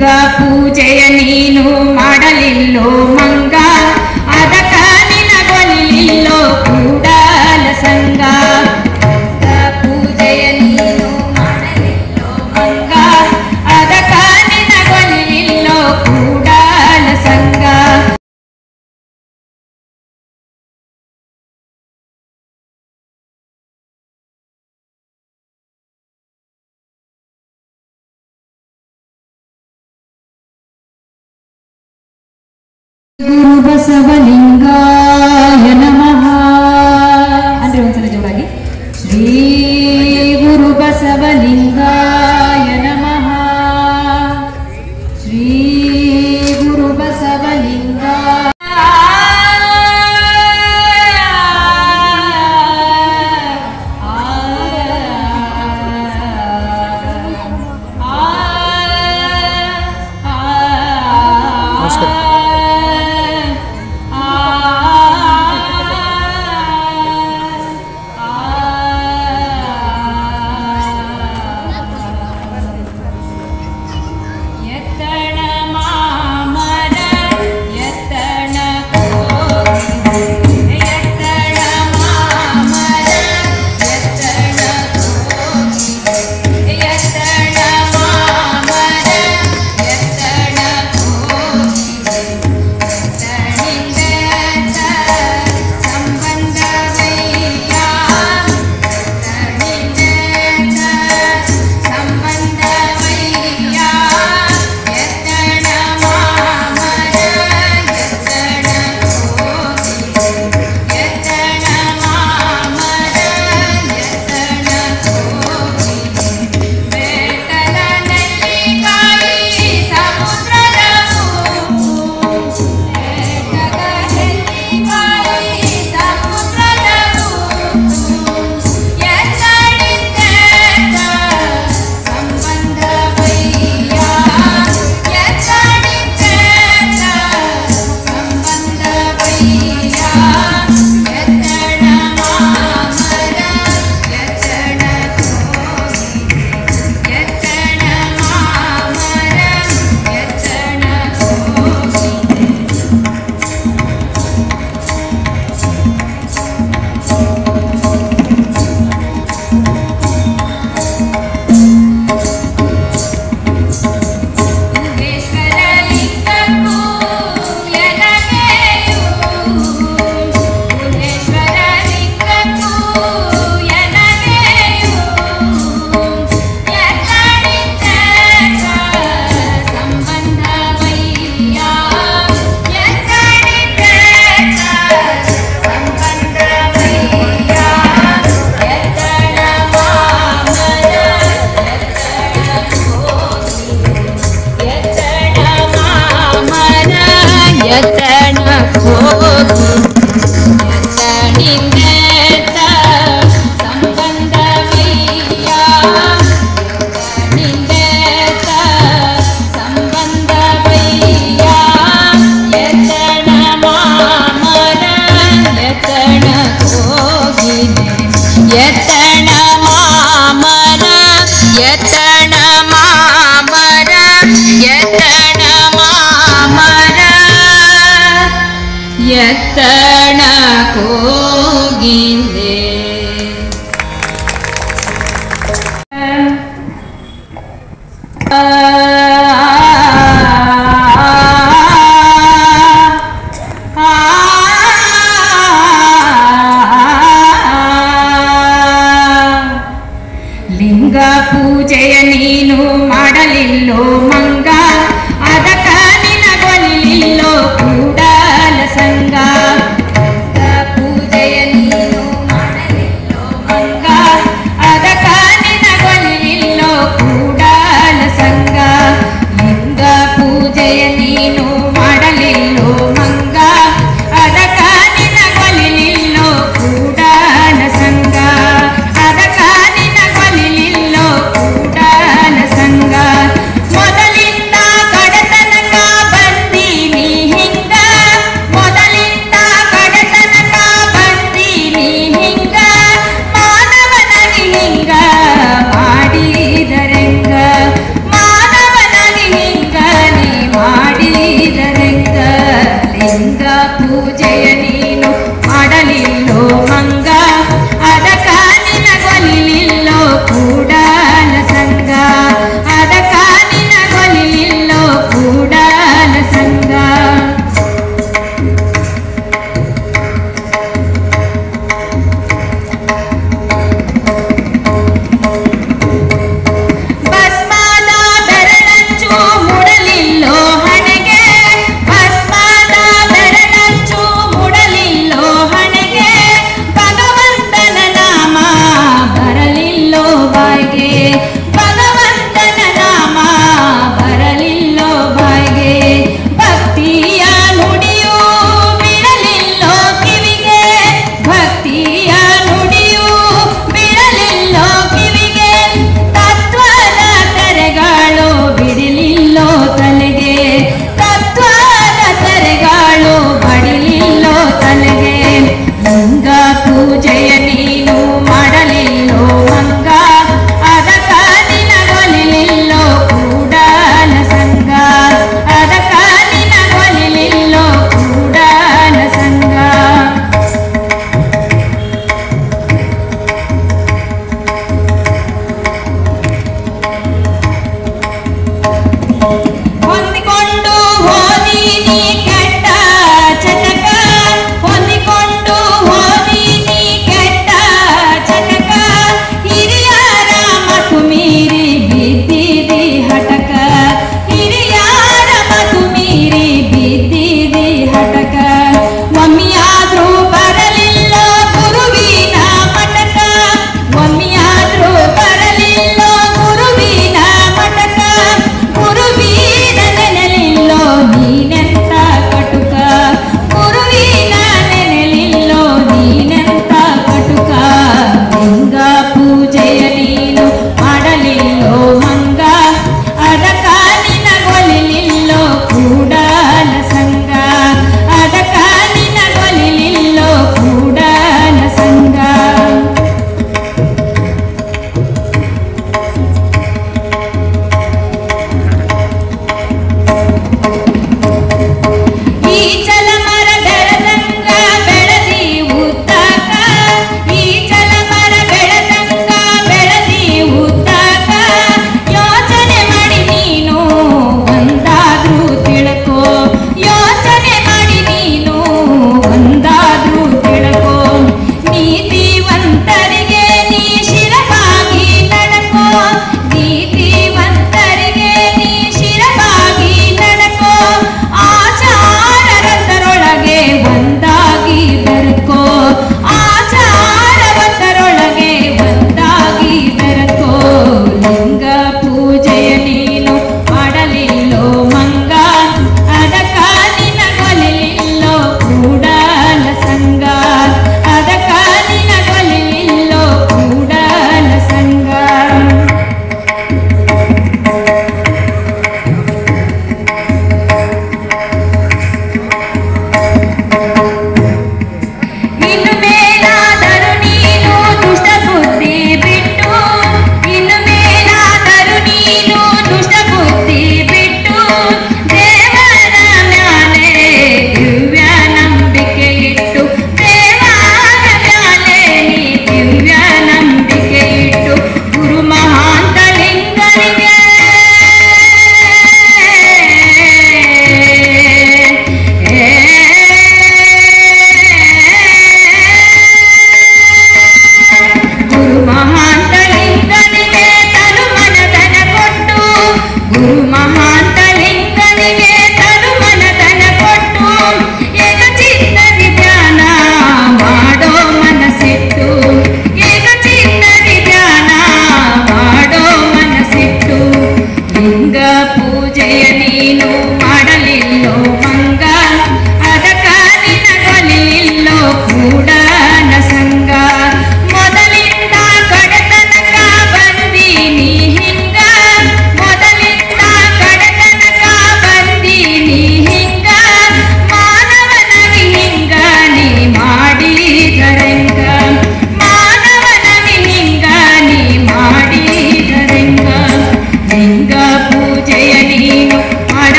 ಮಂಗ ಪೂಜೆಯ ನೀನು ಮಾಡಲಿಲ್ಲೋ ಮಂಗ गुरुबसवलिङ्गा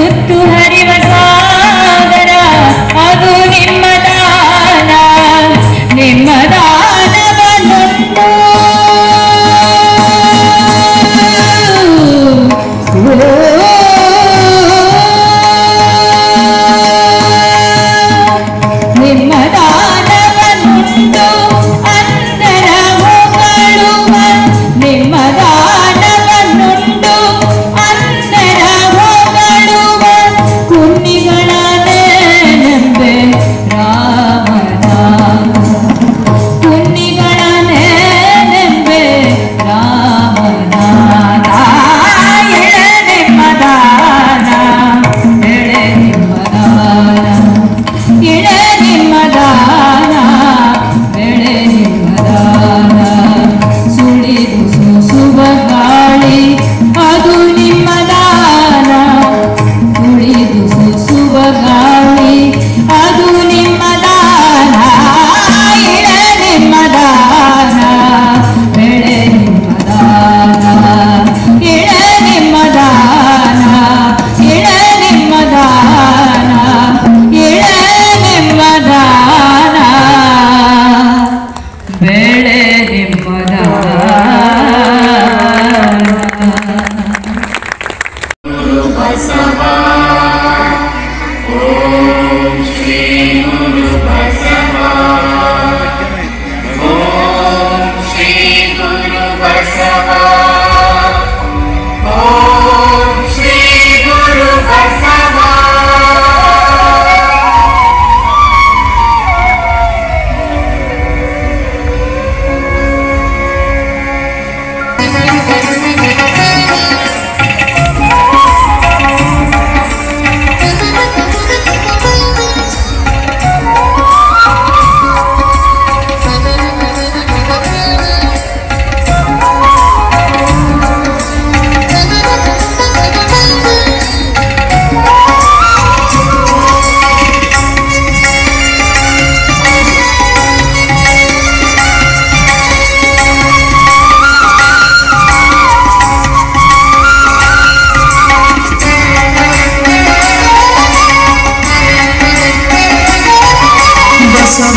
accept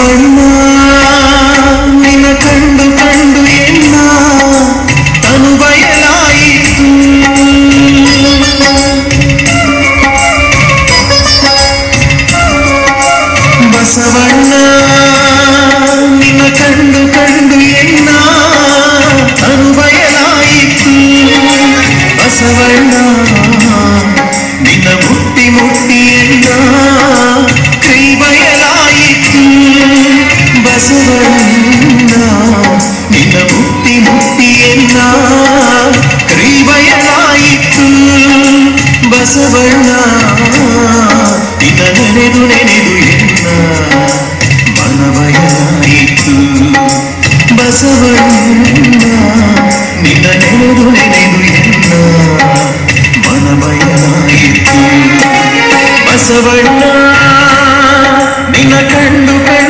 Hello. ಬಸವಣ್ಣ ಇದ ನೆನೆದು ನೆನೆದು ಎನ್ನ ಮನವಯಾಯಿತು ಬಸವಣ್ಣ ನಿನ್ನ ನೆನೆದು ನೆನೆದು ಎನ್ನ ಮನವಯಾಯಿತು ಬಸವಣ್ಣ ನಿನ್ನ ಕಂಡು ಕಂಡು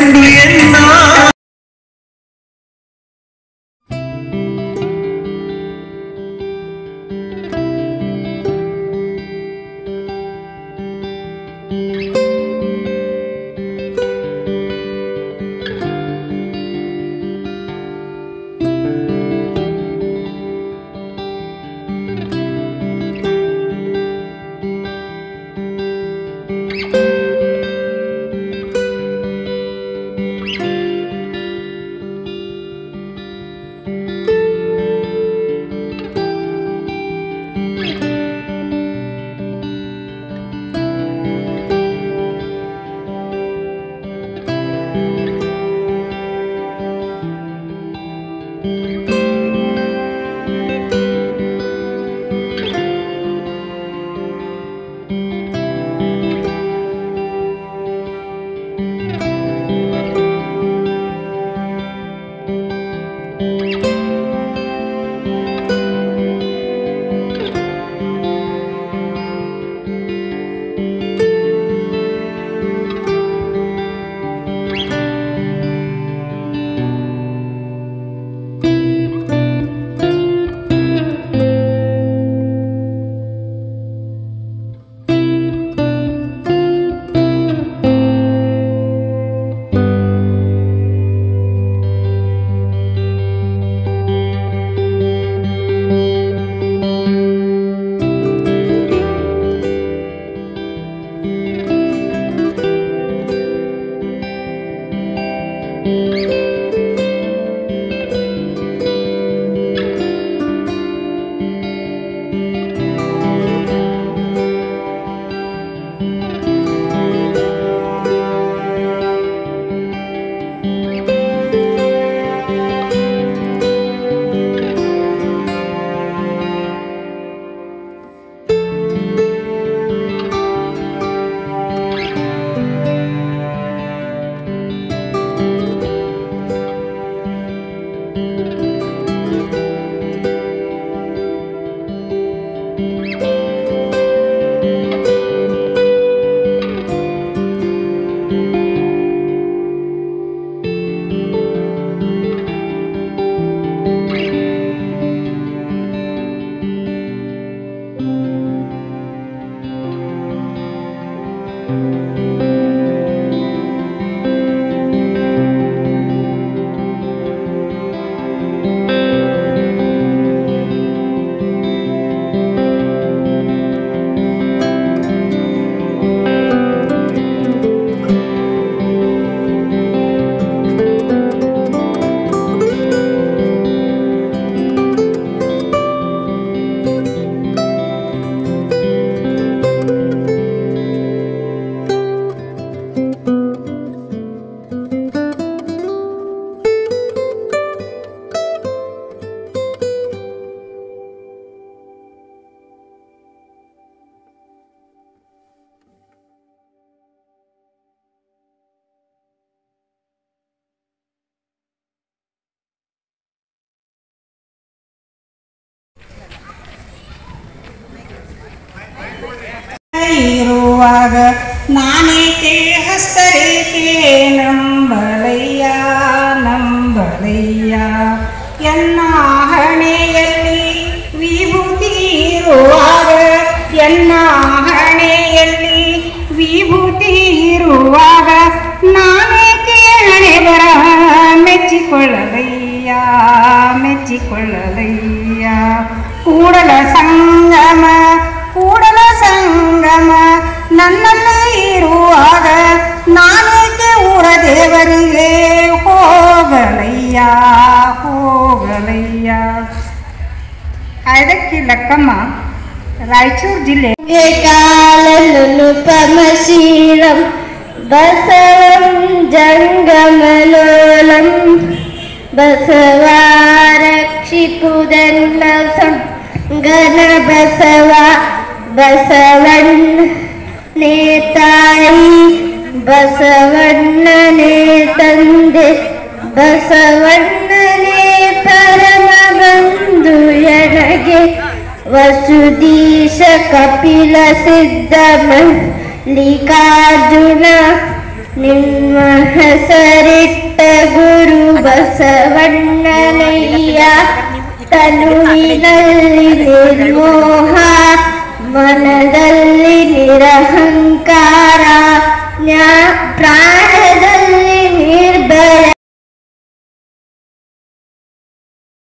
குருவாக நானே கேளனைவர மெச்சிக்கொள்ளலையா மெச்சிக்கொள்ளலையா கூடல சங்கம கூடல சங்கಮ ನನ್ನಲ್ಲಿ ಇರುವಾಗ ನಾನೇಕೆ ಊರ ದೇವರಿಗೆ ಹೋಗಲಯ್ಯ ಹೋಗಲಯ್ಯ ಅದಕ್ಕೆ ಲಕ್ಕಮ್ಮ ರಾಯಚೂರು ಜಿಲ್ಲೆ ಕಾಲನುಪಮ ಶ್ರೀರಂ बसवं जङ्गमलोलं बसवा रक्षिपुदं लसं गणबसवा बसवण्णनेतायी बसवर्णने तन्धे बसवर्णने परमबन्धु ये ಲಿಕಾರ್ಜುನ ನಿಮ್ಮ ಹೆಸರಿಟ್ಟ ಗುರು ಬಸವಣ್ಣನಯ್ಯ ತನುವಿನಲ್ಲಿ ನಿರ್ಮೋಹ ಮನದಲ್ಲಿ ನಿರಹಂಕಾರ ಜ್ಞಾ ಪ್ರಾಣದಲ್ಲಿ ನಿರ್ಭಯ